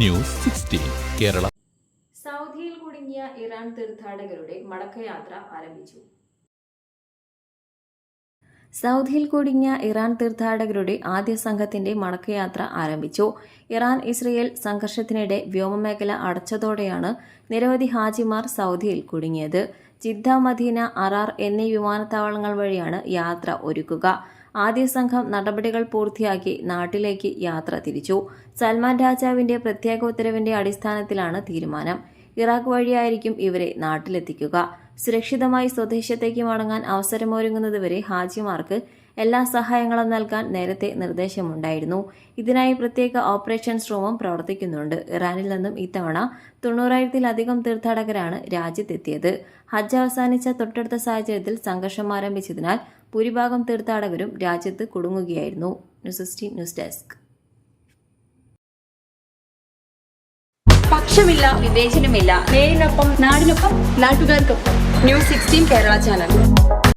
News sixteen Kerala. സൗദിയിൽ കുടുങ്ങിയ Iran തീർത്ഥാടകരുടെ മടക്കയാത്ര ആരംഭിച്ചു. സൗദിയിൽ കുടുങ്ങിയ ഇറാൻ തീർത്ഥാടകരുടെ ആദ്യ സംഘത്തിന്റെ മടക്കയാത്ര ആരംഭിച്ചു. ഇറാൻ ഇസ്രയേൽ സംഘർഷത്തിനിടെ വ്യോമമേഖല അടച്ചതോടെയാണ് നിരവധി ഹാജിമാർ സൗദിയിൽ കുടുങ്ങിയത്. ജിദ്ദ മദീന അറാർ എന്നീ വിമാനത്താവളങ്ങൾ വഴിയാണ് യാത്ര ഒരുക്കുക. ആദ്യ സംഘം നടപടികൾ പൂർത്തിയാക്കി നാട്ടിലേക്ക് യാത്ര തിരിച്ചു. സൽമാൻ രാജാവിന്റെ പ്രത്യേക ഉത്തരവിന്റെ അടിസ്ഥാനത്തിലാണ് തീരുമാനം. ഇറാഖ് വഴിയായിരിക്കും ഇവരെ നാട്ടിലെത്തിക്കുക. സുരക്ഷിതമായി സ്വദേശത്തേക്ക് മടങ്ങാൻ അവസരമൊരുങ്ങുന്നതുവരെ ഹാജിമാർക്ക് എല്ലാ സഹായങ്ങളും നൽകാൻ നേരത്തെ നിർദ്ദേശമുണ്ടായിരുന്നു. ഇതിനായി പ്രത്യേക ഓപ്പറേഷൻസ് റൂമും പ്രവർത്തിക്കുന്നുണ്ട്. ഇറാനിൽ നിന്നും ഇത്തവണ തൊണ്ണൂറായിരത്തിലധികം തീർത്ഥാടകരാണ് രാജ്യത്തെത്തിയത്. ഹജ്ജ് അവസാനിച്ച തൊട്ടടുത്ത സാഹചര്യത്തിൽ സംഘർഷം ആരംഭിച്ചതിനാൽ ഭൂരിഭാഗം തീർത്ഥാടകരും രാജ്യത്ത് കുടുങ്ങുകയായിരുന്നു. News desk. പക്ഷമില്ല വിവേചനമില്ല. നേരിനൊപ്പം നാടിനൊപ്പം നാട്ടുകാർക്കൊപ്പം. News sixteen Kerala channel.